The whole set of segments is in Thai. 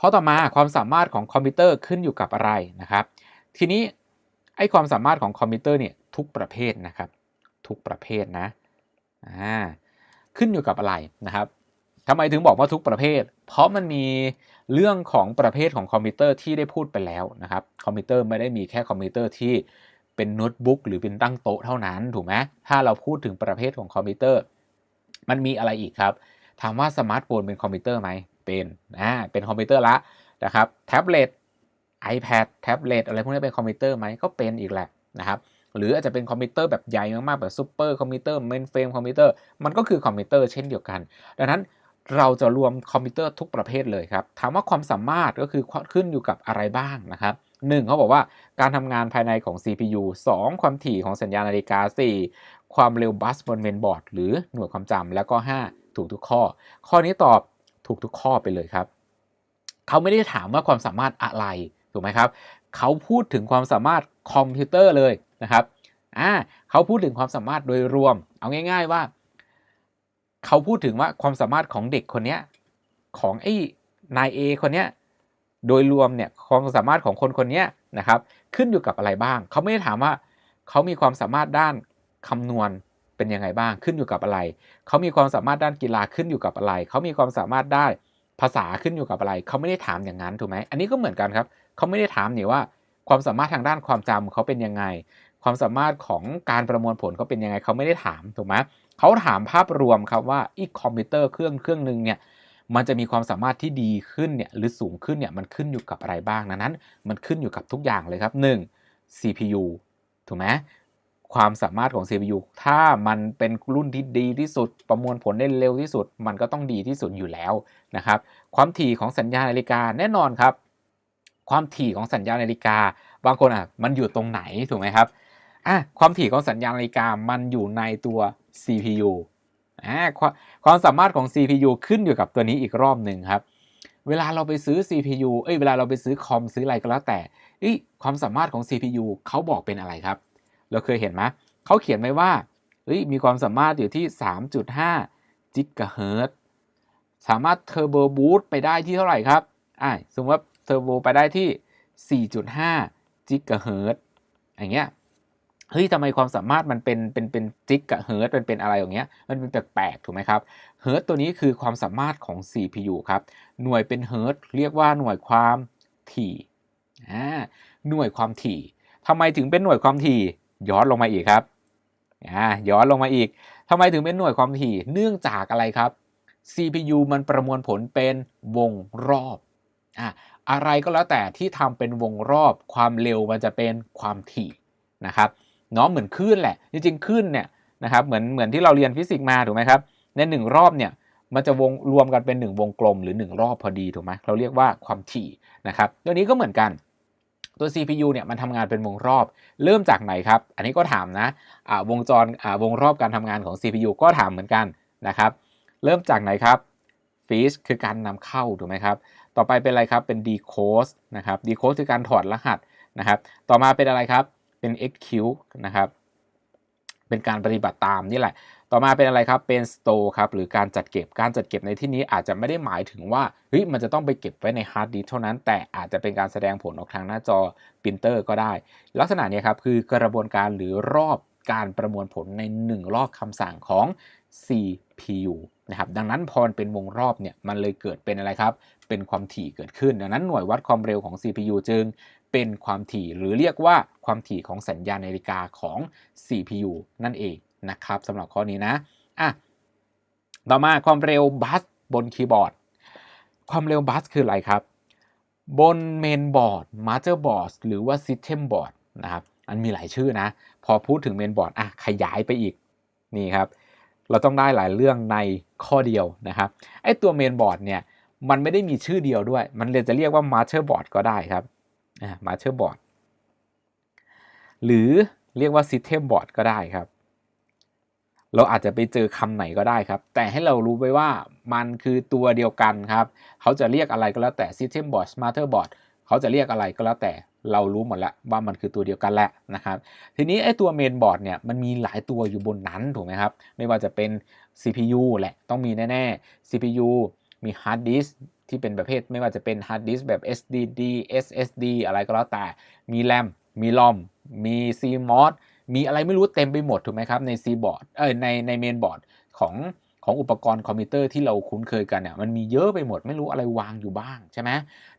ข้อต่อมาความสามารถของคอมพิวเตอร์ขึ้นอยู่กับอะไรนะครับ ทีนี้ไอ้ความสามารถของคอมพิวเตอร์เนี่ยทุกประเภทนะครับ ทุกประเภทนะอ่าขึ้นอยู่กับอะไรนะครับทำไมถึงบอกว่าทุกประเภท เพราะมันมีเรื่องของประเภทของคอมพิวเตอร์ที่ได้พูดไปแล้วนะครับ คอมพิวเตอร์ไม่ได้มีแค่คอมพิวเตอร์ที่เป็นโน้ตบุ๊กหรือเป็นตั้งโต๊ะเท่านั้นถูกไหมถ้าเราพูดถึงประเภทของคอมพิวเตอร์ มันมีอะไรอีกครับ ถามว่าสมาร์ทโฟนเป็นคอมพิวเตอร์ไหม เป็นอ่าเป็นคอมพิวเตอร์ละนะครับแท็บเล็ต iPad แท็บเล็ตอะไรพวกนี้เป็นคอมพิวเตอร์ไหมก็เป็นอีกแหละนะครับหรืออาจจะเป็นคอมพิวเตอร์แบบใหญ่มากๆแบบซูเปอร์คอมพิวเตอร์เมนเฟรมคอมพิวเตอร์มันก็คือคอมพิวเตอร์เช่นเดียวกัน ดังนั้นเราจะรวมคอมพิวเตอร์ทุกประเภทเลยครับ ถามว่าความสามารถก็คือขึ้นอยู่กับอะไรบ้างนะครับหนึ่งเขาบอกว่าการทำงานภายในของ CPU 2 ความถี่ของสัญญาณนาฬิกา 4 ความเร็วบัสบนเมนบอร์ดหรือหน่วยความจำแล้วก็ 5 ถูกทุกข้อ ข้อนี้ตอบ ถูกทุกข้อไปเลยครับ เขาไม่ได้ถามว่าความสามารถอะไรถูกไหมครับ เขาพูดถึงความสามารถคอมพิวเตอร์เลยนะครับอ่าเขาพูดถึงความสามารถโดยรวม เอาง่าย ๆว่า เขาพูดถึงว่าความสามารถของเด็กคนเนี้ยของไอ้นายเอคนเนี้ยโดยรวมเนี่ยความสามารถของคนคนนี้นะครับ ขึ้นอยู่กับอะไรบ้าง เขาไม่ได้ถามว่า เขามีความสามารถด้านคำนวณ เป็นยังไงบ้างขึ้นอยู่กับอะไร เขามีความสามารถด้านกีฬาขึ้นอยู่กับอะไร เขามีความสามารถได้ภาษาขึ้นอยู่กับอะไร เขาไม่ได้ถามอย่างนั้นถูกไหมอันนี้ก็เหมือนกันครับเขาไม่ได้ถามนี่ว่า ความสามารถทางด้านความจำเขาเป็นยังไง ความสามารถของการประมวลผลเขาเป็นยังไง เขาไม่ได้ถามถูกไหมเขาถามภาพรวมครับว่าอีคอมพิวเตอร์เครื่องเครื่องหนึ่งเนี่ยมันจะมีความสามารถที่ดีขึ้นเนี่ยหรือสูงขึ้นเนี่ยมันขึ้นอยู่กับอะไรบ้างดังนั้น มันขึ้นอยู่กับทุกอย่างเลยครับ 1. CPU ถูกไหม ความสามารถของ CPU ถ้ามันเป็นรุ่นที่ดีที่สุด ประมวลผลได้เร็วที่สุด มันก็ต้องดีที่สุดอยู่แล้วนะครับ ความถี่ของสัญญาณนาฬิกาแน่นอนครับ ความถี่ของสัญญาณนาฬิกา บางคนอะมันอยู่ตรงไหนถูกไหมครับอะความถี่ของสัญญาณนาฬิกามันอยู่ในตัว CPU ความสามารถของ CPU ขึ้นอยู่กับตัวนี้อีกรอบหนึ่งครับ เวลาเราไปซื้อ CPU เอ้ยเวลาเราไปซื้อคอมซื้ออะไรก็แล้วแต่ความสามารถของ CPU เขาบอกเป็นอะไรครับ เราเคยเห็นไหมเขาเขียนไว้ว่าเฮ้ยมีความสามารถอยู่ที่ 3.5จิกะเฮิรตสามารถเทอร์โบบูตไปได้ที่เท่าไหร่ครับอ่าสมมติว่าเทอร์โบไปได้ที่ 4.5จิกะเฮิรตอย่างเงี้ยเฮ้ยทำไมความสามารถมันเป็นเป็นเป็นจิกกับเฮิร์ตมันเป็นอะไรอย่างเงี้ย มันเป็นแปลกๆถูกไหมครับเฮิร์ตตัวนี้คือความสามารถของ CPU ครับ หน่วยเป็นเฮิร์ตเรียกว่าหน่วยความถี่อ่าหน่วยความถี่ทำไมถึงเป็นหน่วยความถี่ ย้อนลงมาอีกครับอ่าย้อนลงมาอีกทำไมถึงเป็นหน่วยความถี่เนื่องจากอะไรครับ CPU มันประมวลผลเป็นวงรอบอ่าอะไรก็แล้วแต่ที่ทำเป็นวงรอบความเร็วมันจะเป็นความถี่นะครับเนาะเหมือนคลื่นแหละ จริงๆคลื่นเนี่ยนะครับเหมือนเหมือนที่เราเรียนฟิสิกส์มาถูกไหมครับในหนึ่งรอบเนี่ยมันจะวงรวมกันเป็น 1 วงกลมหรือ 1 รอบพอดีถูกไหมเราเรียกว่าความถี่นะครับตัวนี้ก็เหมือนกัน ตัว CPU เนี่ยมันทำงานเป็นวงรอบ เริ่มจากไหนครับ อันนี้ก็ถามนะะวงจรวงรอบการทำงานของ CPU ก็ถามเหมือนกันนะครับ เริ่มจากไหนครับฟีชคือการนำเข้าถูกไหมครับ ต่อไปเป็นอะไรครับ เป็น decode นะครับ decode คือการถอดรหัสนะครับ ต่อมาเป็นอะไรครับ เป็น execute นะครับ เป็นการปฏิบัติตามนี่แหละ ต่อมาเป็นอะไรครับ เป็น store ครับ หรือการจัดเก็บ การจัดเก็บในที่นี้อาจจะไม่ได้หมายถึงว่า เฮ้ย มันจะต้องไปเก็บไว้ในฮาร์ดดิสเท่านั้น แต่อาจจะเป็นการแสดงผลออกทางหน้าจอปรินเตอร์ก็ได้ ลักษณะนี้ครับ คือกระบวนการหรือรอบการประมวลผลใน 1 รอบคำสั่งของ CPU นะครับ ดังนั้นพอเป็นวงรอบเนี่ย มันเลยเกิดเป็นอะไรครับ เป็นความถี่เกิดขึ้น ดังนั้นหน่วยวัดความเร็วของ CPU จึงเป็นความถี่หรือเรียกว่าความถี่ของสัญญาณนาฬิกาของ CPU นั่นเอง นะครับสำหรับข้อนี้นะอะต่อมาความเร็วบัสบนคีย์บอร์ด ความเร็วบัสคืออะไรครับ บนเมนบอร์ดมาสเตอร์บอร์ดหรือว่าซิสเต็มบอร์ดนะครับอันมีหลายชื่อนะ พอพูดถึงเมนบอร์ดอะขยายไปอีกนี่ครับ เราต้องได้หลายเรื่องในข้อเดียวนะครับไอตัวเมนบอร์ดเนี่ยมันไม่ได้มีชื่อเดียวด้วย มันเลยจะเรียกว่ามาสเตอร์บอร์ดก็ได้ครับมาเชอร์บอร์ดหรือเรียกว่า System Board ก็ได้ครับ เราอาจจะไปเจอคำไหนก็ได้ครับ แต่ให้เรารู้ไว้ว่ามันคือตัวเดียวกันครับ เขาจะเรียกอะไรก็แล้วแต่ System Board Smarter Board เขาจะเรียกอะไรก็แล้วแต่เรารู้หมดแล้วว่ามันคือตัวเดียวกันแหละนะครับ ทีนี้ไอ้ตัวเมนบอร์ดเนี่ยมันมีหลายตัวอยู่บนนั้นถูกไหมครับ ไม่ว่าจะเป็น CPU แหละต้องมีแน่ๆ CPU มีฮาร์ดดิสที่เป็นประเภทไม่ว่าจะเป็นฮาร์ดดิสแบบ SSD SSD อะไรก็แล้วแต่ มีแรมมีลอมมี CMOS มีอะไรไม่รู้เต็มไปหมดถูกไหมครับใน C board เออในในเมนบอร์ดของของอุปกรณ์คอมพิวเตอร์ที่เราคุ้นเคยกันเนี่ยมันมีเยอะไปหมดไม่รู้อะไรวางอยู่บ้างใช่ไหม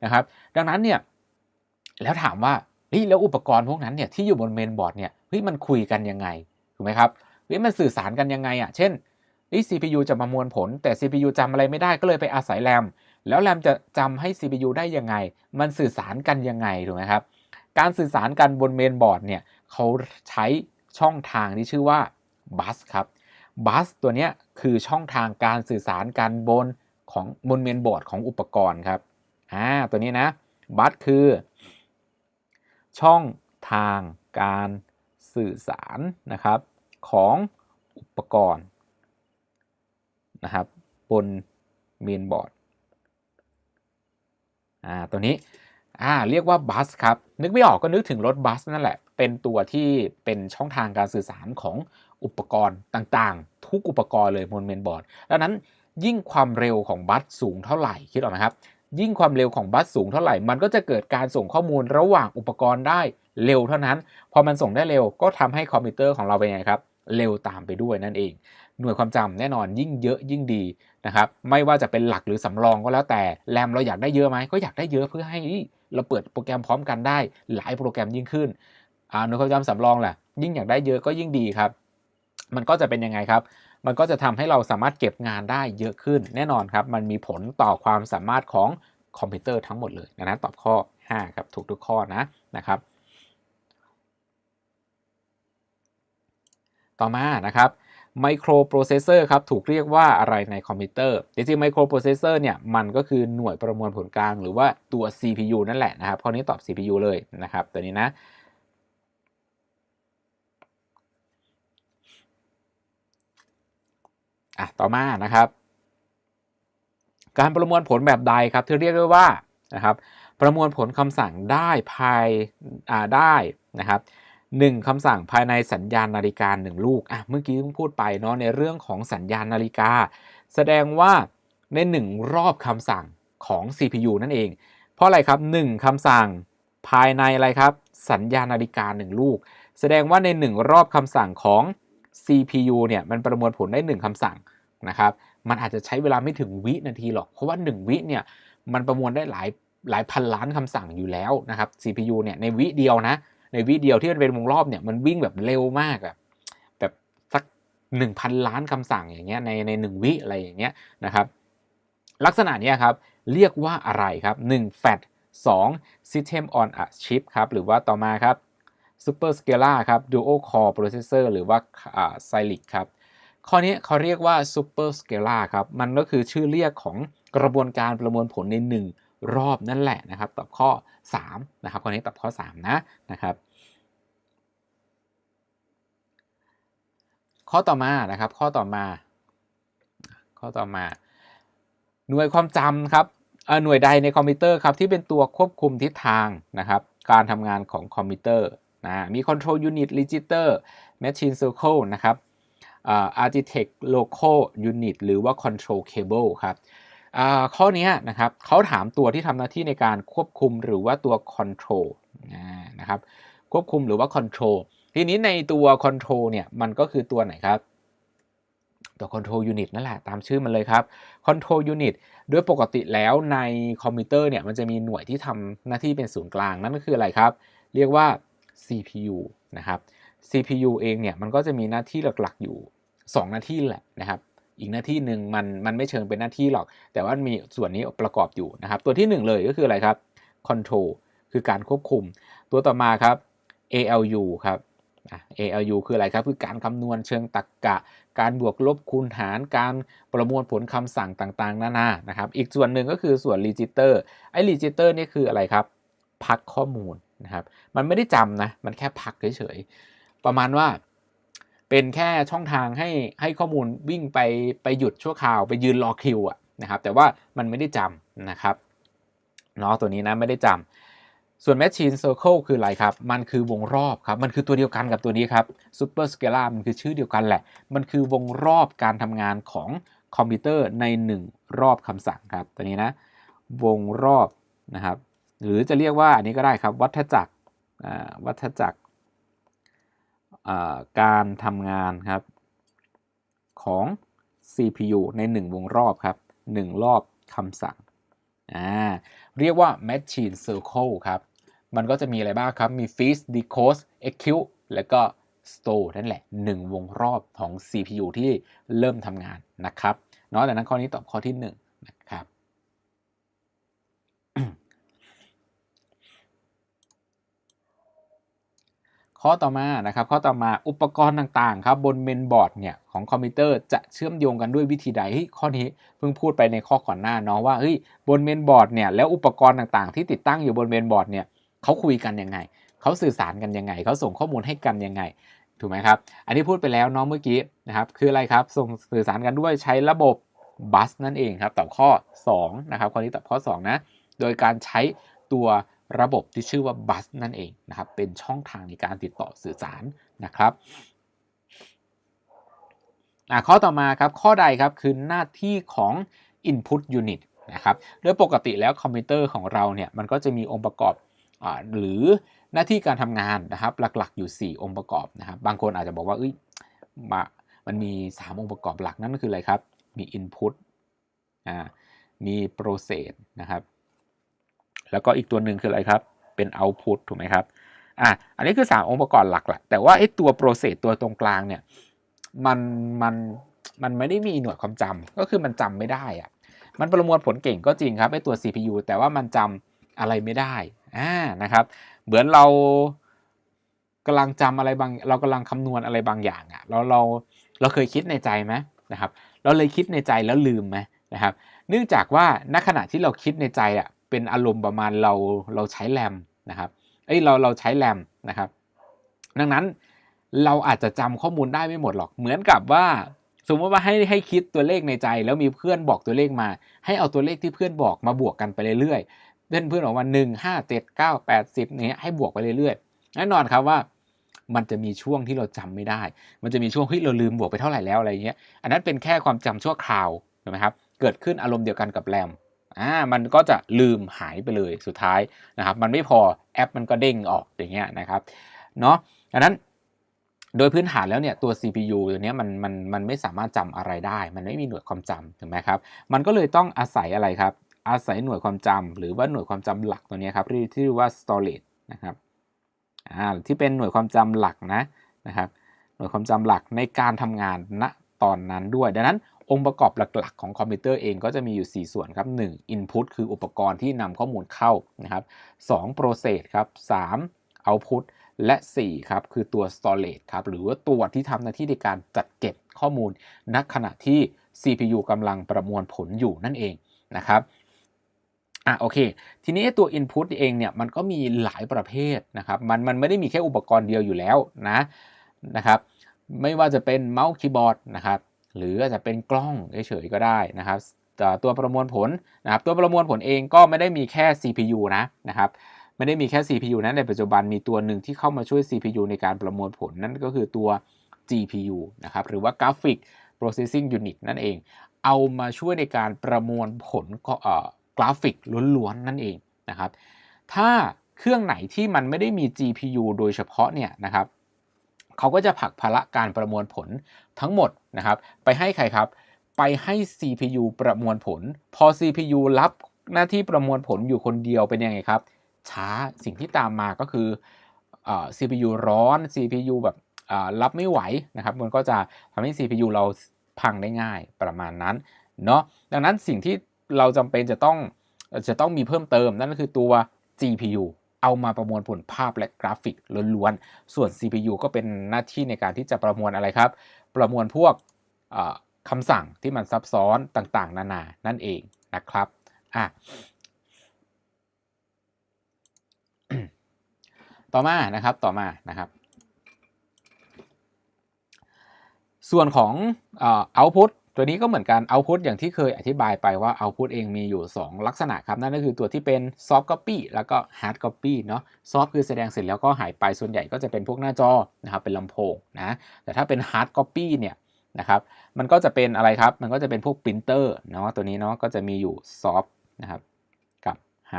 นะครับ ดังนั้นเนี่ยแล้วถามว่าเฮ้ยแล้วอุปกรณ์พวกนั้นเนี่ยที่อยู่บนเมนบอร์ดเนี่ยเฮ้ยมันคุยกันยังไงถูกไหมครับเฮ้ยมันสื่อสารกันยังไงอะเช่นเฮ้ย CPU จะประมวลผล แต่ CPU จำอะไรไม่ได้ก็เลยไปอาศัยแรมแล้วแรมจะจำให้ CPU ได้ยังไง มันสื่อสารกันยังไงถูกไหมครับ การสื่อสารกันบนเมนบอร์ดเนี่ย เขาใช้ช่องทางที่ชื่อว่าบัสครับบัสตัวนี้คือช่องทางการสื่อสารกันบนของบนเมนบอร์ดของอุปกรณ์ครับอ่าตัวนี้นะบัสคือ ช่องทางการสื่อสารนะครับของอุปกรณ์นะครับบนเมนบอร์ดอ่าตัวนี้อ่าเรียกว่าบัสครับนึกไม่ออกก็นึกถึงรถบัสนั่นแหละ เป็นตัวที่เป็นช่องทางการสื่อสารของอุปกรณ์ต่างๆ ทุกอุปกรณ์เลยบนเมนบอร์ดดังนั้นยิ่งความเร็วของบัสสูงเท่าไหร่คิดออกไหมครับ ยิ่งความเร็วของบัสสูงเท่าไหร่ มันก็จะเกิดการส่งข้อมูลระหว่างอุปกรณ์ได้เร็วเท่านั้น พอมันส่งได้เร็วก็ทำให้คอมพิวเตอร์ของเราเป็นไงครับ เร็วตามไปด้วยนั่นเอง หน่วยความจำแน่นอนยิ่งเยอะยิ่งดีนะครับ ไม่ว่าจะเป็นหลักหรือสำรองก็แล้วแต่ แรมเราอยากได้เยอะไหมก็อยากได้เยอะเพื่อให้เราเปิดโปรแกรมพร้อมกันได้ หลายโปรแกรมยิ่งขึ้น อ่าหน่วยความจำสำรองแหละยิ่งอยากได้เยอะก็ยิ่งดีครับ มันก็จะเป็นยังไงครับ มันก็จะทำให้เราสามารถเก็บงานได้เยอะขึ้น แน่นอนครับ มันมีผลต่อความสามารถของคอมพิวเตอร์ทั้งหมดเลยนะตอบข้อ 5 ครับ ถูกทุกข้อนะนะครับ ต่อมานะครับไมโครโปรเซสเซอร์ครับถูกเรียกว่าอะไรในคอมพิวเตอร์จริงๆไมโครโปรเซสเซอร์เนี่ยมันก็คือหน่วยประมวลผลกลางหรือว่าตัว CPU นั่นแหละนะครับข้อนี้ตอบ CPU เลยนะครับตัวนี้นะอะ ต่อมานะครับ การประมวลผลแบบใดครับที่เรียกได้ว่านะครับ ประมวลผลคำสั่งได้ภายได้นะครับ1คำสั่งภายในสัญญาณนาฬิกา1ลูกอะเมื่อกี้เพิ่งพูดไปเนาะในเรื่องของสัญญาณนาฬิกา แสดงว่าใน 1 รอบคำสั่งของ CPU นั่นเอง เพราะอะไรครับ 1คำสั่งภายในอะไรครับ สัญญาณนาฬิกา 1 ลูก แสดงว่าใน 1 รอบคำสั่งของ CPU เนี่ยมันประมวลผลได้ 1คำสั่ง นะครับ มันอาจจะใช้เวลาไม่ถึงวินาทีหรอก เพราะว่า 1 วิเนี่ยมันประมวลได้หลายหลายพันล้านคำสั่งอยู่แล้วนะครับ CPU เนี่ยในวิเดียวนะ ในวิเดีโอที่มันเป็นวงรอบเนี่ยมันวิ่งแบบเร็วมากอะแบบสัก 1,000 ล้านคำสั่งอย่างเงี้ยในในหวิอะไรอย่างเงี้ยนะครับ ลักษณะนี้ครับเรียกว่าอะไรครับ1 FAT 2 System on a Chip ครับหรือว่าต่อมาครับ Super Scala ครับ Dual Core Processor หรือว่า Cylic ครับ ข้อนี้เขาเรียกว่า Super Scala ครับ มันก็คือชื่อเรียกของกระบวนการประมวลผลใน 1 รอบนั่นแหละนะครับ ตอบข้อ 3 นะครับ ข้อนี้ตอบข้อ 3 นะนะครับ ข้อต่อมานะครับ ข้อต่อมา ข้อต่อมา หน่วยความจำครับหน่วยใดในคอมพิวเตอร์ครับที่เป็นตัวควบคุมทิศทางนะครับ การทำงานของคอมพิวเตอร์นะมี control unit register machine circle นะครับ architect local unit หรือว่า control cable ครับข้อนี้นะครับเขาถามตัวที่ทำหน้าที่ในการควบคุมหรือว่าตัว control นะครับควบคุมหรือว่า control ทีนี้ในตัว control เนี่ยมันก็คือตัวไหนครับตัว control unit นั่นแหละตามชื่อมันเลยครับ control unit โดยปกติแล้วในคอมพิวเตอร์เนี่ยมันจะมีหน่วยที่ทำหน้าที่เป็นศูนย์กลางนั่นก็คืออะไรครับ เรียกว่า CPU นะครับ CPU เองเนี่ยมันก็จะมีหน้าที่หลักๆอยู่ 2 หน้าที่แหละนะครับ อีกหน้าที่หนึ่งมันมันไม่เชิงเป็นหน้าที่หรอก แต่ว่ามีส่วนนี้ประกอบอยู่นะครับ ตัวที่ 1 เลยก็คืออะไรครับ control คือการควบคุม ตัวต่อมาครับ ALU ครับ ALU คืออะไรครับ คือการคำนวณเชิงตรรกกะ การบวกลบคูณหาร การประมวลผลคำสั่งต่างๆ นานา นะครับ อีกส่วนหนึ่งก็คือส่วน register ไอ้ register นี่คืออะไรครับ พักข้อมูลนะครับ มันไม่ได้จำนะ มันแค่พักเฉยๆ ประมาณว่า เป็นแค่ช่องทางให้ให้ข้อมูลวิ่งไปไปหยุดชั่วคราวไปยืนรอคิวอะนะครับแต่ว่ามันไม่ได้จำนะครับเนาะตัวนี้นะไม่ได้จำส่วน Machine Circle คืออะไรครับ มันคือวงรอบครับ มันคือตัวเดียวกันกับตัวนี้ครับ Super Scala มันคือชื่อเดียวกันแหละ มันคือวงรอบการทำงานของคอมพิวเตอร์ใน 1 รอบคำสั่งครับตัวนี้นะวงรอบนะครับหรือจะเรียกว่าอันนี้ก็ได้ครับวัฏจักรวัฏจักร การทำงานครับของ CPU ใน 1 วงรอบครับ 1 รอบคำสั่งอ่าเรียกว่า Machine Circle ครับ มันก็จะมีอะไรบ้างครับ มี Feed Decode Execute แล้วก็ Store นั่นแหละ 1 วงรอบของ CPU ที่เริ่มทำงานนะครับเนาะดังนั้นข้อนี้ตอบข้อที่ 1 นะครับ ข้อต่อมานะครับข้อต่อมาอุปกรณ์ต่างๆครับบนเมนบอร์ดเนี่ยของคอมพิวเตอร์จะเชื่อมโยงกันด้วยวิธีใดข้อนี้เพิ่งพูดไปในข้อก่อนหน้าเนาะว่าเฮ้ยบนเมนบอร์ดเนี่ยแล้วอุปกรณ์ต่างๆ ที่ติดตั้งอยู่บนเมนบอร์ดเนี่ยเขาคุยกันยังไงเขาสื่อสารกันยังไงเขาส่งข้อมูลให้กันยังไงถูกไหมครับ อันนี้พูดไปแล้วเนาะเมื่อกี้นะครับคืออะไรครับส่งสื่อสารกันด้วยใช้ระบบบัสนั่นเองครับตอบข้อ2นะครับข้อนี้ตอบข้อ2นะโดยการใช้ตัว ระบบที่ชื่อว่าบัสนั่นเองนะครับเป็นช่องทางในการติดต่อสื่อสารนะครับข้อต่อมาครับข้อใดครับคือหน้าที่ของ Input Unit นะครับโดยปกติแล้วคอมพิวเตอร์ของเราเนี่ยมันก็จะมีองค์ประกอบอหรือหน้าที่การทำงานนะครับหลักๆอยู่ 4 องค์ประกอบนะครับบางคนอาจจะบอกว่าเอ้ยมามันมี 3 องค์ประกอบหลักนั่นก็คืออะไรครับ มี Input อ่ามี Process นะครับ แล้วก็อีกตัวหนึ่งคืออะไรครับ เป็น output ถูกไหมครับอะอันนี้คือ 3 องค์ประกอบหลักแหละแต่ว่าไอ้ตัว process ตัวตรงกลางเนี่ยมันมันมันไม่ได้มีหน่วยความจำก็คือมันจำไม่ได้อะมันประมวลผลเก่งก็จริงครับไอ้ตัว CPU แต่ว่ามันจำอะไรไม่ได้อ่านะครับ เหมือนเรากำลังจำอะไรบาง เรากำลังคำนวณอะไรบางอย่างอะเราเราเราเคยคิดในใจไหมนะครับ เราเลยคิดในใจแล้วลืมไหมนะครับ เนื่องจากว่าณขณะที่เราคิดในใจอะ เป็นอารมณ์ประมาณเราเราใช้แรมนะครับเอ้ยเราเราใช้แรมนะครับ ดังนั้นเราอาจจะจำข้อมูลได้ไม่หมดหรอก เหมือนกับว่า สมมติว่าให้ให้คิดตัวเลขในใจ แล้วมีเพื่อนบอกตัวเลขมา ให้เอาตัวเลขที่เพื่อนบอกมาบวกกันไปเรื่อยๆเพื่อนเพื่อนบอกว่าหนึ่งห้าเจ็ดเก้าแปดสิบเนี้ยให้บวกไปเรื่อยๆแน่นอนครับว่ามันจะมีช่วงที่เราจำไม่ได้ มันจะมีช่วงที่เราลืมบวกไปเท่าไหร่แล้วอะไรเงี้ย อันนั้นเป็นแค่ความจำชั่วคราวถูกไหมครับ เกิดขึ้นอารมณ์เดียวกันกับแรม อ่ามันก็จะลืมหายไปเลยสุดท้ายนะครับ มันไม่พอแอปมันก็เด้งออกอย่างเงี้ยนะครับเนาะดังนั้นโดยพื้นฐานแล้วเนี่ยตัว CPU ตัวนี้มันมันมันไม่สามารถจำอะไรได้ มันไม่มีหน่วยความจำถูกไหมครับ มันก็เลยต้องอาศัยอะไรครับ อาศัยหน่วยความจำหรือว่าหน่วยความจำหลักตัวนี้ครับที่ที่เรียกว่า storage นะครับอ่าที่เป็นหน่วยความจำหลักนะนะครับ หน่วยความจำหลักในการทำงานณตอนนั้นด้วย ดังนั้น องค์ประกอบหลักๆ ของคอมพิวเตอร์เองก็จะมีอยู่ 4 ส่วนครับ1 Input คืออุปกรณ์ที่นำข้อมูลเข้านะครับ2 Process ครับ3 Output และ 4 ครับ คือตัว Storage ครับ หรือว่าตัวที่ทำหน้าที่ในการจัดเก็บข้อมูลณขณะที่ CPU กำลังประมวลผลอยู่นั่นเองนะครับอะโอเค ทีนี้ตัว Input เองเนี่ยมันก็มีหลายประเภทนะครับมันมันไม่ได้มีแค่อุปกรณ์เดียวอยู่แล้วนะนะครับไม่ว่าจะเป็นเมาส์คีย์บอร์ดนะครับ หรืออาจจะเป็นกล้องเฉยๆก็ได้นะครับตัวประมวลผลนะครับตัวประมวลผลเองก็ไม่ได้มีแค่ CPU นะนะครับไม่ได้มีแค่ CPU นะในปัจจุบันมีตัวหนึ่งที่เข้ามาช่วย CPU ในการประมวลผลนั่นก็คือตัว GPU นะครับหรือว่า Graphic Processing Unit นั่นเอง เอามาช่วยในการประมวลผลกราฟิกล้วนๆนั่นเองนะครับถ้าเครื่องไหนที่มันไม่ได้มี GPU โดยเฉพาะเนี่ยนะครับ เขาก็จะผลักภาระการประมวลผลทั้งหมดนะครับไปให้ใครครับ ไปให้ CPU ประมวลผล พอ CPU รับหน้าที่ประมวลผลอยู่คนเดียวเป็นยังไงครับ ช้าสิ่งที่ตามมาก็คืออ CPU ร้อน CPU แบบรับไม่ไหวนะครับ มันก็จะทำให้ CPU เราพังได้ง่ายประมาณนั้นเนาะดังนั้นสิ่งที่เราจำเป็นจะต้องจะต้องมีเพิ่มเติมนั่นก็คือตัว GPU เอามาประมวลผลภาพและกราฟิกล้วนๆ ส่วน CPU ก็เป็นหน้าที่ในการที่จะประมวลอะไรครับ ประมวลพวกคำสั่งที่มันซับซ้อนต่างๆ นานา นั่นเองนะครับอะต่อมานะครับต่อมานะครับ ส่วนของ output ตัวนี้ก็เหมือนกัน output อย่างที่เคยอธิบายไปว่า output เองมีอยู่ 2 ลักษณะครับ นั่นก็คือตัวที่เป็น soft copy แล้วก็ hard copy เนาะ soft คือแสดงเสร็จแล้วก็หายไปส่วนใหญ่ก็จะเป็นพวกหน้าจอนะครับเป็นลำโพงนะแต่ถ้าเป็น hard copy เนี่ยนะครับมันก็จะเป็นอะไรครับ มันก็จะเป็นพวกปรินเตอร์เนาะตัวนี้เนาะก็จะมีอยู่ซอฟนะครับกับฮ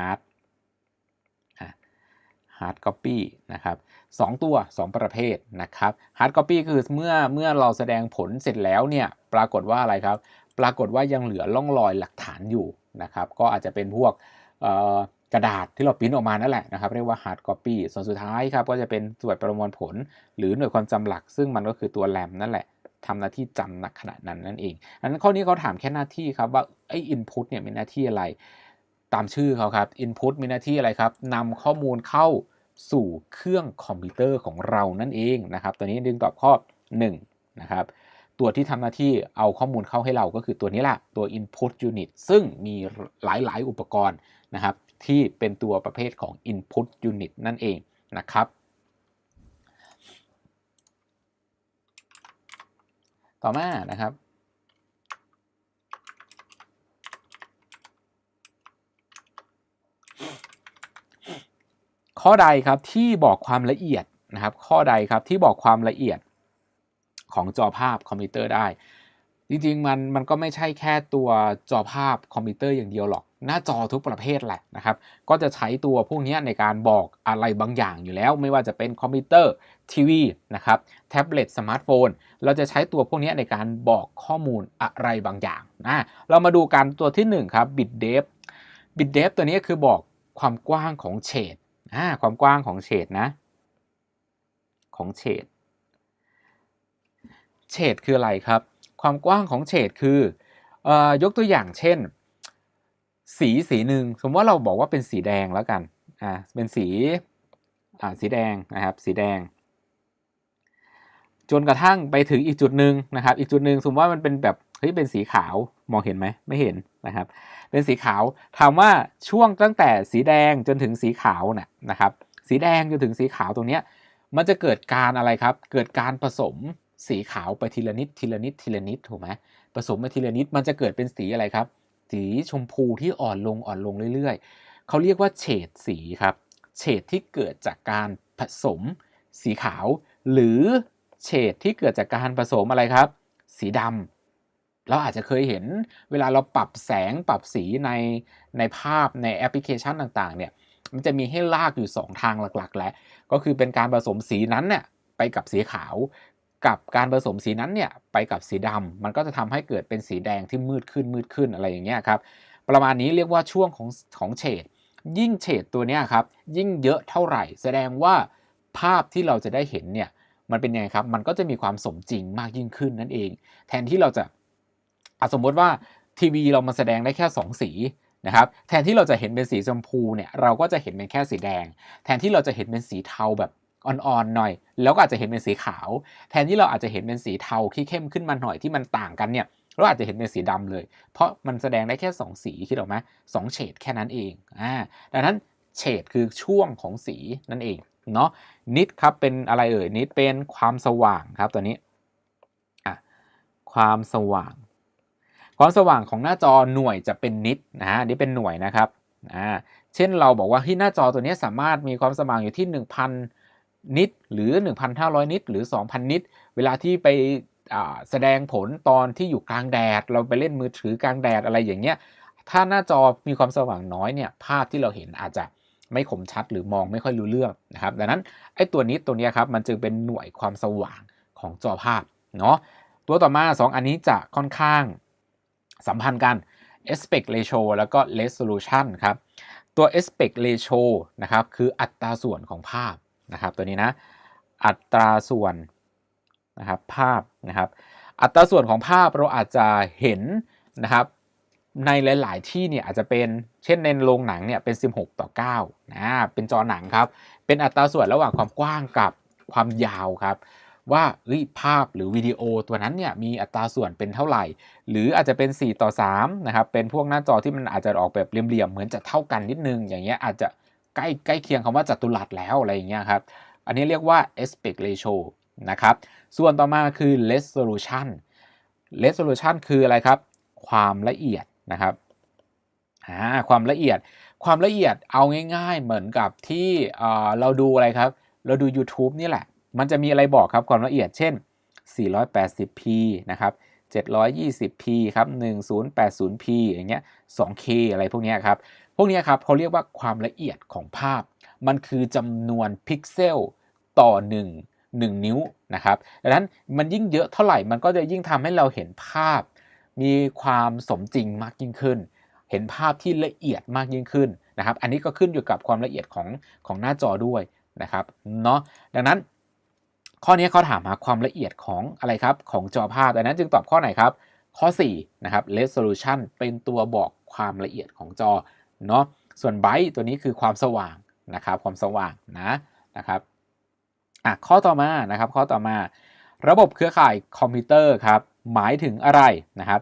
าร์ดฮาร์ดคัปปี้นะครับสองตัว 2 ประเภทนะครับฮาร์ดคัปปี้คือเมื่อเมื่อเราแสดงผลเสร็จแล้วเนี่ยปรากฏว่าอะไรครับ ปรากฏว่ายังเหลือร่องรอยหลักฐานอยู่นะครับ ก็อาจจะเป็นพวกกระดาษที่เราพิมพ์ออกมานั่นแหละนะครับ เรียกว่า hard copy ส่วนสุดท้ายครับก็จะเป็นส่วนประมวลผล หรือหน่วยความจำหลัก ซึ่งมันก็คือตัวแรมนั่นแหละทำหน้าที่จำนักขนาดนั้นนั่นเองอันนั้นข้อนี้เขาถามแค่หน้าที่ครับว่าไอ้ input เนี่ยมีหน้าที่อะไร ตามชื่อเขาครับ input มีหน้าที่อะไรครับนำข้อมูลเข้าสู่เครื่องคอมพิวเตอร์ของเรานั่นเองนะครับ ตัวนี้ดึงตอบข้อ 1 นะครับ ตัวที่ทำหน้าที่เอาข้อมูลเข้าให้เราก็คือตัวนี้แหละตัว input unit ซึ่งมีหลายๆ อุปกรณ์นะครับ ที่เป็นตัวประเภทของ input unit นั่นเองนะครับ ต่อมานะครับ ข้อใดครับที่บอกความละเอียดนะครับ ข้อใดครับที่บอกความละเอียดของจอภาพคอมพิวเตอร์ได้ จริงๆมันมันก็ไม่ใช่แค่ตัวจอภาพคอมพิวเตอร์อย่างเดียวหรอก หน้าจอทุกประเภทแหละนะครับ ก็จะใช้ตัวพวกนี้ในการบอกอะไรบางอย่างอยู่แล้ว ไม่ว่าจะเป็นคอมพิวเตอร์ทีวีนะครับแท็บเล็ตสมาร์ทโฟน เราจะใช้ตัวพวกนี้ในการบอกข้อมูลอะไรบางอย่างนะเรามาดูกันตัวที่1ครับบิตเดฟบิตเดฟตัวนี้คือบอกความกว้างของเฉด อ่าความกว้างของเฉดนะ ของเฉดเฉดคืออะไรครับ ความกว้างของเฉดคืออยกตัวอย่างเช่น สีสีหนึ่งสมมติว่าเราบอกว่าเป็นสีแดงแล้วกันอ่าเป็นสีอ่าสีแดงนะครับ สีแดง จนกระทั่งไปถึงอีกจุดหนึ่งนะครับ อีกจุดหนึ่งสมมติว่ามันเป็นแบบ เฮ้ยเป็นสีขาวมองเห็นไหมไม่เห็นนะครับ เป็นสีขาวถามว่าช่วงตั้งแต่สีแดงจนถึงสีขาวน่ะนะครับ สีแดงจนถึงสีขาวตรงเนี้ยมันจะเกิดการอะไรครับ เกิดการผสมสีขาวไปทีละนิดทีละนิดทีละนิดถูกไหมผสมไปทีละนิดมันจะเกิดเป็นสีอะไรครับ สีชมพูที่อ่อนลงอ่อนลงเรื่อยๆเขาเรียกว่าเฉดสีครับเฉดที่เกิดจากการผสมสีขาว หรือเฉดที่เกิดจากการผสมอะไรครับ สีดำ เราอาจจะเคยเห็นเวลาเราปรับแสงปรับสีในในภาพในแอปพลิเคชันต่างๆเนี่ยมันจะมีให้ลากอยู่ 2 ทางหลักๆ แล้ว ก็คือเป็นการผสมสีนั้นเนี่ยไปกับสีขาว กับการผสมสีนั้นเนี่ยไปกับสีดำมันก็จะทำให้เกิดเป็นสีแดงที่มืดขึ้นมืดขึ้นอะไรอย่างเงี้ยครับประมาณนี้เรียกว่าช่วงของของเฉดยิ่งเฉดตัวเนี้ยครับยิ่งเยอะเท่าไหร่ แสดงว่าภาพที่เราจะได้เห็นเนี่ยมันเป็นยังไงครับ มันก็จะมีความสมจริงมากยิ่งขึ้นนั่นเอง แทนที่เราจะ สมมติว่าทีวีเรามาแสดงได้แค่ 2 สีนะครับแทนที่เราจะเห็นเป็นสีชมพูเนี่ยเราก็จะเห็นเป็นแค่สีแดง แทนที่เราจะเห็นเป็นสีเทาแบบอ่อนๆหน่อย แล้วก็อาจจะเห็นเป็นสีขาว แทนที่เราอาจจะเห็นเป็นสีเทาที่เข้มขึ้นมาหน่อยที่มันต่างกันเนี่ยเราอาจจะเห็นเป็นสีดำเลย เพราะมันแสดงได้แค่ 2 สีคิดออกไหมสองเฉดแค่นั้นเองอ่าดังนั้นเฉดคือช่วงของสีนั่นเองเนาะนิดครับเป็นอะไรเอ่ยนิดเป็นความสว่างครับตัวนี้อะความสว่าง ความสว่างของหน้าจอหน่วยจะเป็นนิดนะฮะนี่เป็นหน่วยนะครับอ่าเช่นเราบอกว่าที่หน้าจอตัวนี้สามารถมีความสว่างอยู่ที่ 1,000 นิตหรือ 1,500 นิตหรือ 2,000 นิต เวลาที่ไปแสดงผลตอนที่อยู่กลางแดด เราไปเล่นมือถือกลางแดดอะไรอย่างเงี้ยถ้าหน้าจอมีความสว่างน้อยเนี่ยภาพที่เราเห็นอาจจะไม่คมชัดหรือมองไม่ค่อยรู้เรื่องนะครับดังนั้นไอ้ตัวนี้ตัวนี้ครับมันจึงเป็นหน่วยความสว่างของจอภาพเนาะตัวต่อมา 2 อันนี้จะค่อนข้าง สัมพันธ์กัน aspect ratio แล้วก็ resolution ครับ ตัว aspect ratio นะครับ คืออัตราส่วนของภาพนะครับ ตัวนี้นะ อัตราส่วนนะครับภาพนะครับ อัตราส่วนของภาพเราอาจจะเห็นนะครับ ในหลาย ๆ ที่เนี่ยอาจจะเป็นเช่นในโรงหนังเนี่ยเป็น 16 ต่อ9นะเป็นจอหนังครับ เป็นอัตราส่วนระหว่างความกว้างกับความยาวครับ ว่าภาพหรือวิดีโอตัวนั้นเนี่ยมีอัตราส่วนเป็นเท่าไหร่ หรืออาจจะเป็น 4 ต่อ3นะครับเป็นพวกหน้าจอที่มันอาจจะออกแบบเหลี่ยมๆเหมือนจะเท่ากันนิดนึง อย่างเงี้ยอาจจะใกล้ใกล้เคียงคำว่าจัตุรัสแล้วอะไรอย่างเงี้ยครับอันนี้เรียกว่า aspect ratio นะครับส่วนต่อมาคือ resolution resolution คืออะไรครับ ความละเอียดนะครับความละเอียดความละเอียดเอาง่าย ๆ เหมือนกับที่เราดูอะไรครับ เราดู YouTube นี่แหละ มันจะมีอะไรบอกครับความละเอียดเช่น 480p นะครับ 720p ครับ 1080p อย่างเงี้ย 2k อะไรพวกนี้ครับ พวกนี้ครับเขาเรียกว่าความละเอียดของภาพ มันคือจำนวนพิกเซลต่อ 1 1 นิ้วนะครับดังนั้นมันยิ่งเยอะเท่าไหร่ มันก็จะยิ่งทำให้เราเห็นภาพ มีความสมจริงมากยิ่งขึ้น เห็นภาพที่ละเอียดมากยิ่งขึ้นนะครับ อันนี้ก็ขึ้นอยู่กับความละเอียดของของหน้าจอด้วยนะครับ เนาะดังนั้น ข้อนี้เขาถามหาความละเอียดของอะไรครับของจอภาพดังนั้นจึงตอบข้อไหนครับ ข้อ4นะครับ resolution เป็นตัวบอกความละเอียดของจอเนาะส่วน byte ตัวนี้คือความสว่างนะครับ ความสว่างนะนะครับอะข้อต่อมานะครับ ข้อต่อมา ระบบเครือข่ายคอมพิวเตอร์ครับหมายถึงอะไรนะครับ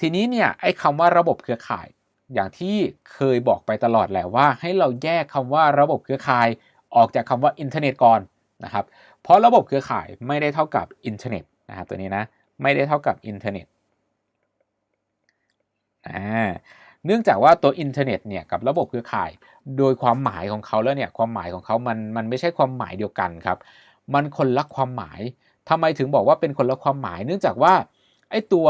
ทีนี้เนี่ยไอ้คำว่าระบบเครือข่าย อย่างที่เคยบอกไปตลอดแหละว่า ให้เราแยกคำว่าระบบเครือข่ายออกจากคำว่าอินเทอร์เน็ตก่อนนะครับ เพราะระบบเครือข่ายไม่ได้เท่ากับอินเทอร์เน็ตนะครับตัวนี้นะไม่ได้เท่ากับอินเทอร์เน็ตเนื่องจากว่าตัวอินเทอร์เน็ตเนี่ยกับระบบเครือข่าย โดยความหมายของเขาแล้วเนี่ยความหมายของเขามันมันไม่ใช่ความหมายเดียวกันครับ มันคนละความหมายทำไมถึงบอกว่าเป็นคนละความหมาย เนื่องจากว่าไอ้ตัว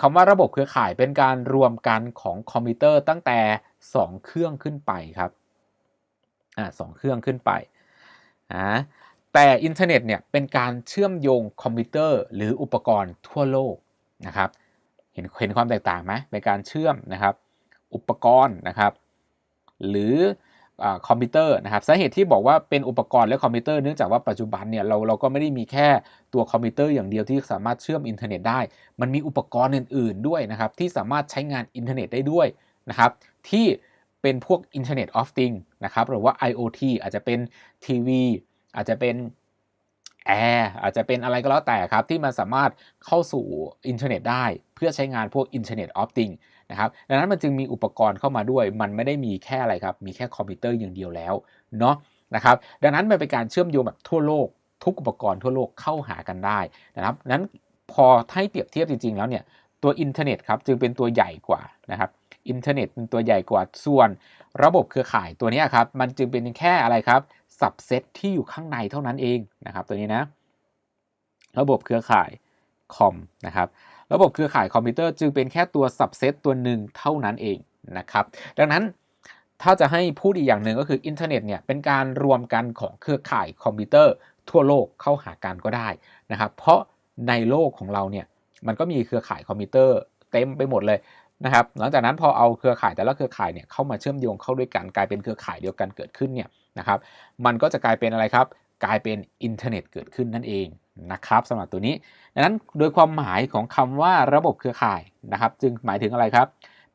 คำว่าระบบเครือข่ายเป็นการรวมกันของคอมพิวเตอร์ตั้งแต่ 2 เครื่องขึ้นไปครับอ่าสเครื่องขึ้นไปอ่า แต่อินเทอร์เน็ตเนี่ยเป็นการเชื่อมโยงคอมพิวเตอร์หรืออุปกรณ์ทั่วโลกนะครับเห็นเห็นความแตกต่างไหมเป็นการเชื่อมนะครับอุปกรณ์นะครับ หรือคอมพิวเตอร์นะครับสาเหตุที่บอกว่าเป็นอุปกรณ์และคอมพิวเตอร์เนื่องจากว่าปัจจุบันเนี่ยเราเราก็ไม่ได้มีแค่ตัวคอมพิวเตอร์อย่างเดียวที่สามารถเชื่อมอินเทอร์เน็ตได้ มันมีอุปกรณ์อื่น ๆด้วยนะครับที่สามารถใช้งานอินเทอร์เน็ตได้ด้วยนะครับที่เป็นพวก Internet of Things นะครับหรือว่า IoT อาจจะเป็นทีวี อาจจะเป็นแอร์อาจจะเป็นอะไรก็แล้วแต่ครับ ที่มันสามารถเข้าสู่อินเทอร์เน็ตได้เพื่อใช้งานพวก Internet of Things นะครับดังนั้นมันจึงมีอุปกรณ์เข้ามาด้วย มันไม่ได้มีแค่อะไรครับ มีแค่คอมพิวเตอร์อย่างเดียวแล้วเนาะนะครับดังนั้นมันเป็นการเชื่อมโยงแบบทั่วโลก ทุกอุปกรณ์ทั่วโลกเข้าหากันได้นะครับนั้นพอให้เปรียบเทียบจริง ๆ แล้วเนี่ยตัวอินเทอร์เน็ตครับจึงเป็นตัวใหญ่กว่านะครับอินเทอร์เน็ตเป็นตัวใหญ่กว่าส่วน ระบบเครือข่ายตัวนี้ครับมันจึงเป็นแค่อะไรครับ สับเซตที่อยู่ข้างในเท่านั้นเองนะครับ ตัวนี้นะ ระบบเครือข่ายคอมนะครับ ระบบเครือข่ายคอมพิวเตอร์จึงเป็นแค่ตัวสับเซตตัวหนึ่งเท่านั้นเองนะครับ ดังนั้นถ้าจะให้พูดอีกอย่างหนึ่งก็คืออินเทอร์เน็ตเนี่ยเป็นการรวมกันของเครือข่ายคอมพิวเตอร์ทั่วโลกเข้าหากันก็ได้นะครับ เพราะในโลกของเราเนี่ยมันก็มีเครือข่ายคอมพิวเตอร์เต็มไปหมดเลย นะครับหลังจากนั้นพอเอาเครือข่ายแต่ละเครือข่ายเนี่ยเข้ามาเชื่อมโยงเข้าด้วยกันกลายเป็นเครือข่ายเดียวกันเกิดขึ้นเนี่ยนะครับมันก็จะกลายเป็นอะไรครับ กลายเป็นอินเทอร์เน็ตเกิดขึ้นนั่นเองนะครับสำหรับตัวนี้ดังนั้นโดยความหมายของคำว่าระบบเครือข่ายนะครับ จึงหมายถึงอะไรครับ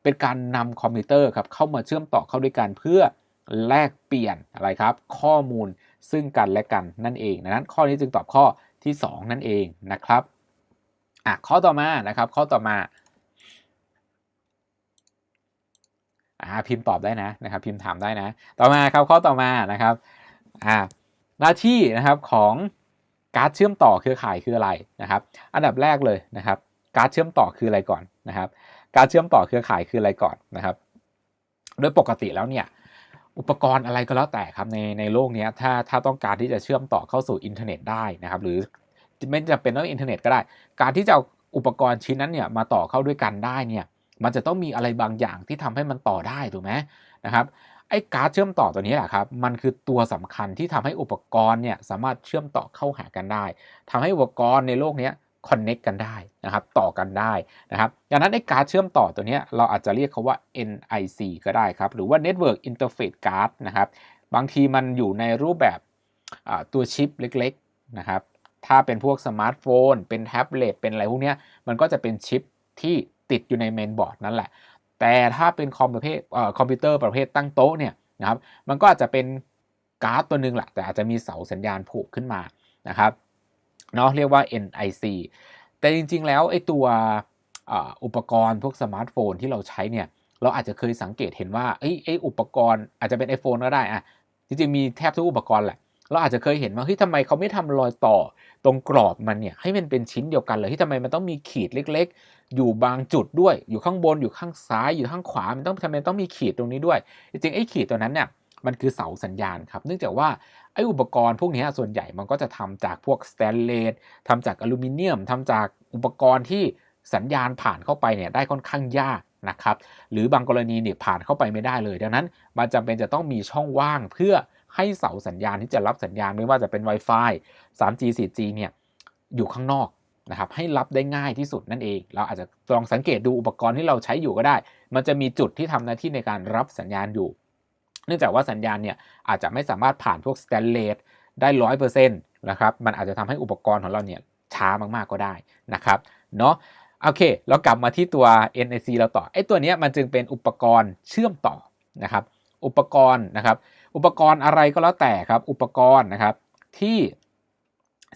เป็นการนำคอมพิวเตอร์ครับเข้ามาเชื่อมต่อเข้าด้วยกันเพื่อแลกเปลี่ยนอะไรครับ ข้อมูลซึ่งกันและกันนั่นเองดังนั้นข้อนี้จึงตอบข้อที่ 2 นั่นเองนะครับอะข้อต่อมานะครับข้อต่อมา อ่าพิมพ์ตอบได้นะนะครับพิมพ์ถามได้นะ ต่อมาครับข้อต่อมานะครับอ่าหน้าที่นะครับของการ์ดเชื่อมต่อเครือข่ายคืออะไรนะครับ อันดับแรกเลยนะครับ การ์ดเชื่อมต่อคืออะไรก่อนนะครับ การเชื่อมต่อเครือข่ายคืออะไรก่อนนะครับ โดยปกติแล้วเนี่ยอุปกรณ์อะไรก็แล้วแต่ครับในในโลกนี้ถ้าถ้าต้องการที่จะเชื่อมต่อเข้าสู่อินเทอร์เน็ตได้นะครับ หรือไม่จะเป็นต้องอินเทอร์เน็ตก็ได้ การที่จะเอาอุปกรณ์ชิ้นนั้นเนี่ยมาต่อเข้าด้วยกันได้เนี่ย มันจะต้องมีอะไรบางอย่างที่ทำให้มันต่อได้ถูกไหมนะครับไอ้การ์ดเชื่อมต่อตัวนี้แหละครับ มันคือตัวสำคัญที่ทำให้อุปกรณ์เนี่ยสามารถเชื่อมต่อเข้าหากันได้ทำให้อุปกรณ์ในโลกนี้คอนเน็กกันได้นะครับ ต่อกันได้นะครับดังนั้นไอ้การ์ดเชื่อมต่อตัวนี้เราอาจจะเรียกเขาว่า NIC ก็ได้ครับ หรือว่า Network Interface Card นะครับ บางทีมันอยู่ในรูปแบบตัวชิปเล็กๆนะครับ ถ้าเป็นพวกสมาร์ทโฟน เป็นแท็บเล็ต เป็นอะไรพวกนี้มันก็จะเป็นชิปที่ ติดอยู่ในเมนบอร์ดนั่นแหละ แต่ถ้าเป็นคอมประเภทคอมพิวเตอร์ประเภทตั้งโต๊ะเนี่ยนะครับ มันก็อาจจะเป็นการ์ดตัวหนึ่งแหละแต่อาจจะมีเสาสัญญาณผูกขึ้นมานะครับเนาะเรียกว่า NIC แต่จริงๆ แล้วไอ้ตัวอุปกรณ์พวกสมาร์ทโฟนที่เราใช้เนี่ย เราอาจจะเคยสังเกตเห็นว่าไอ้ไอ้อุปกรณ์อาจจะเป็น iPhone ก็ได้อะจริงๆ มีแทบทุกอุปกรณ์แหละ เราอาจจะเคยเห็นว่าเฮ้ยทำไมเขาไม่ทำรอยต่อตรงกรอบมันเนี่ยให้มันเป็นชิ้นเดียวกันเลยที่ทำไมมันต้องมีขีดเล็ก อยู่บางจุดด้วยอยู่ข้างบนอยู่ข้างซ้ายอยู่ข้างขวา มันต้องทำไมต้องมีขีดตรงนี้ด้วย จริงๆไอ้ขีดตัวนั้นเนี่ยมันคือเสาสัญญาณครับ เนื่องจากว่าไอ้อุปกรณ์พวกนี้ส่วนใหญ่มันก็จะทำจากพวกสแตนเลสทำจากอลูมิเนียมทำจากอุปกรณ์ที่สัญญาณผ่านเข้าไปเนี่ยได้ค่อนข้างยากนะครับหรือบางกรณีเนี่ยผ่านเข้าไปไม่ได้เลย ดังนั้นมันจำเป็นจะต้องมีช่องว่างเพื่อให้เสาสัญญาณที่จะรับสัญญาณไม่ว่าจะเป็น Wi-Fi 3G 4G เนี่ยอยู่ข้างนอก นะครับให้รับได้ง่ายที่สุดนั่นเอง เราอาจจะลองสังเกตดูอุปกรณ์ที่เราใช้อยู่ก็ได้ มันจะมีจุดที่ทำหน้าที่ในการรับสัญญาณอยู่ เนื่องจากว่าสัญญาณเนี่ยอาจจะไม่สามารถผ่านพวกสแตนเลสได้ร้อยเปอร์เซ็นต์นะครับ มันอาจจะทำให้อุปกรณ์ของเราเนี่ยช้ามากๆก็ได้นะครับเนาะโอเค เรากลับมาที่ตัว NIC เราต่อไอ้ตัวนี้มันจึงเป็นอุปกรณ์เชื่อมต่อนะครับ อุปกรณ์นะครับ อุปกรณ์อะไรก็แล้วแต่ครับ อุปกรณ์นะครับที่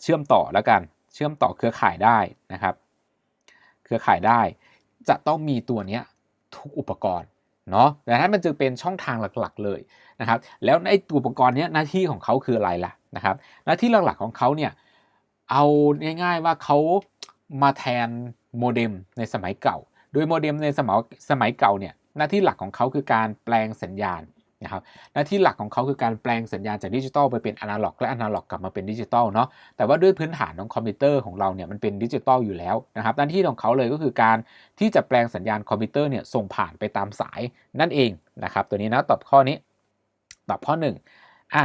เชื่อมต่อแล้วกัน เชื่อมต่อเครือข่ายได้นะครับ เครือข่ายได้จะต้องมีตัวนี้ทุกอุปกรณ์เนาะดังนั้นมันจึงเป็นช่องทางหลักๆเลยนะครับ แล้วในตัวอุปกรณ์นี้หน้าที่ของเขาคืออะไรล่ะนะครับ หน้าที่หลักๆของเขาเนี่ยเอาง่ายๆว่าเขามาแทนโมเด็มในสมัยเก่า โดยโมเด็มในสมัยสมัยเก่าเนี่ยหน้าที่หลักของเขาคือการแปลงสัญญาณ นะครับหน้าที่หลักของเขาคือการแปลงสัญญาณจากดิจิตอลไปเป็นอนาล็อกและอนาล็อกกลับมาเป็นดิจิตอลเนาะแต่ว่าด้วยพื้นฐานของคอมพิวเตอร์ของเราเนี่ยมันเป็นดิจิตอลอยู่แล้วนะครับหน้าที่ของเขาเลยก็คือการที่จะแปลงสัญญาณคอมพิวเตอร์เนี่ยส่งผ่านไปตามสายนั่นเองนะครับตัวนี้นะตอบข้อนี้ตอบข้อ1อะ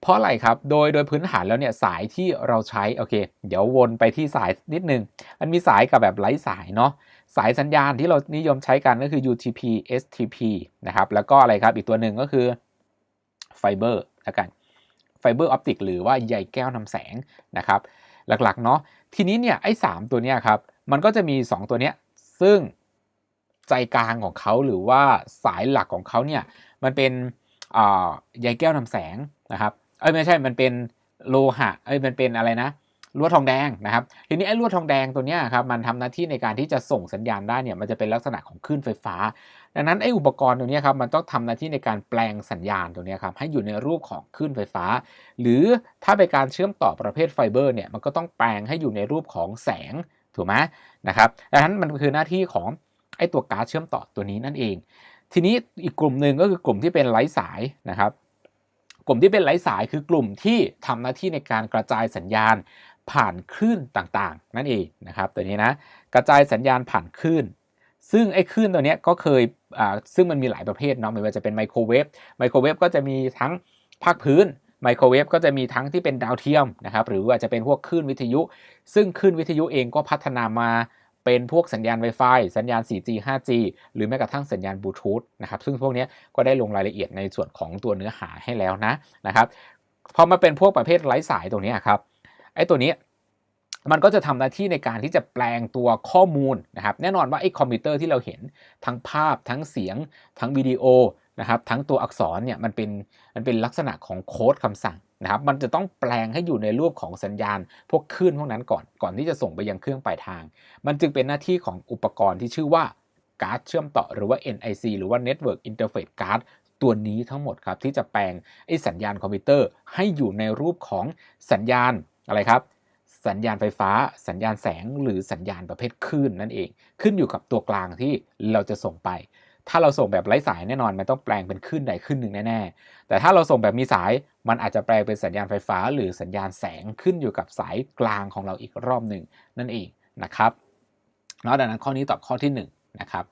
เพราะอะไรครับ โดยโดยพื้นฐานแล้วเนี่ยสายที่เราใช้โอเค เดี๋ยววนไปที่สายนิดนึง มันมีสายกับแบบไร้สายเนาะ สายสัญญาณที่เรานิยมใช้กันก็คือ UTP STP นะครับ แล้วก็อะไรครับอีกตัวหนึ่งก็คือไฟเบอร์แล้วกันไฟเบอร์ออปติกหรือว่าใยแก้วนำแสงนะครับ หลักๆเนาะทีนี้เนี่ยไอ้สตัวเนี้ยครับ มันก็จะมี 2 ตัวเนี้ยซึ่งใจกลางของเขาหรือว่าสายหลักของเขาเนี่ยมันเป็นใยแก้วนำแสงนะครับเอ้ยไม่ใช่มันเป็นโลหะเอ้ยมันเป็นอะไรนะ ลวดทองแดงนะครับ ทีนี้ไอ้ลวดทองแดงตัวนี้ครับมันทำหน้าที่ในการที่จะส่งสัญญาณได้เนี่ยมันจะเป็นลักษณะของคลื่นไฟฟ้า ดังนั้นไอ้อุปกรณ์ตัวนี้ครับมันต้องทำหน้าที่ในการแปลงสัญญาณตัวนี้ครับให้อยู่ในรูปของคลื่นไฟฟ้า หรือถ้าเป็นการเชื่อมต่อประเภทไฟเบอร์เนี่ยมันก็ต้องแปลงให้อยู่ในรูปของแสงถูกไหมนะครับดังนั้นมันคือหน้าที่ของไอ้ตัวก๊าร์ดเชื่อมต่อตัวนี้นั่นเอง ทีนี้อีกกลุ่มหนึ่งก็คือกลุ่มที่เป็นไร้สายนะครับกลุ่มที่เป็นไร้สายคือกลุ่มที่ทำหน้าที่ในการกระจายสัญญาณ ผ่านคลื่นต่างๆ นั่นเองนะครับตัวนี้นะกระจายสัญญาณผ่านคลื่น ซึ่งไอ้คลื่นตัวนี้ก็เคยซึ่งมันมีหลายประเภทเนาะไม่ว่าจะเป็นไมโครเวฟไมโครเวฟก็จะมีทั้งภาคพื้นไมโครเวฟก็จะมีทั้งที่เป็นดาวเทียมนะครับหรือว่าจะเป็นพวกคลื่นวิทยุ ซึ่งคลื่นวิทยุเองก็พัฒนามาเป็นพวกสัญญาณ Wi-Fi สัญญาณ 4G 5G หรือแม้กระทั่งสัญญาณบลูทูธนะครับซึ่งพวกนี้ก็ได้ลงรายละเอียดในส่วนของตัวเนื้อหาให้แล้วนะนะครับพอมาเป็นพวกประเภทไร้สายตรงนี้ครับ ไอ้ตัวนี้มันก็จะทำหน้าที่ในการที่จะแปลงตัวข้อมูลนะครับ แน่นอนว่าไอ้คอมพิวเตอร์ที่เราเห็นทั้งภาพทั้งเสียง ทั้งวิดีโอนะครับ ทั้งตัวอักษรเนี่ยมันเป็นมันเป็นลักษณะของโค้ดคำสั่งนะครับ มันจะต้องแปลงให้อยู่ในรูปของสัญญาณ พวกคลื่นพวกนั้นก่อนก่อนที่จะส่งไปยังเครื่องปลายทาง มันจึงเป็นหน้าที่ของอุปกรณ์ที่ชื่อว่าการ์ดเชื่อมต่อหรือว่า NIC หรือว่า Network Interface Card ตัวนี้ทั้งหมดครับที่จะแปลงไอ้สัญญาณคอมพิวเตอร์ให้อยู่ในรูปของสัญญาณ อะไรครับ สัญญาณไฟฟ้า สัญญาณแสงหรือสัญญาณประเภทคลื่นนั่นเอง ขึ้นอยู่กับตัวกลางที่เราจะส่งไป ถ้าเราส่งแบบไร้สายแน่นอนมันต้องแปลงเป็นคลื่นใดคลื่นหนึ่งแน่ๆ แต่ถ้าเราส่งแบบมีสายมันอาจจะแปลงเป็นสัญญาณไฟฟ้า หรือสัญญาณแสงขึ้นอยู่กับสายกลางของเราอีกรอบหนึ่งนั่นเองนะครับนาะดังนั้นข้อนี้ตอบข้อที่1นนะครับ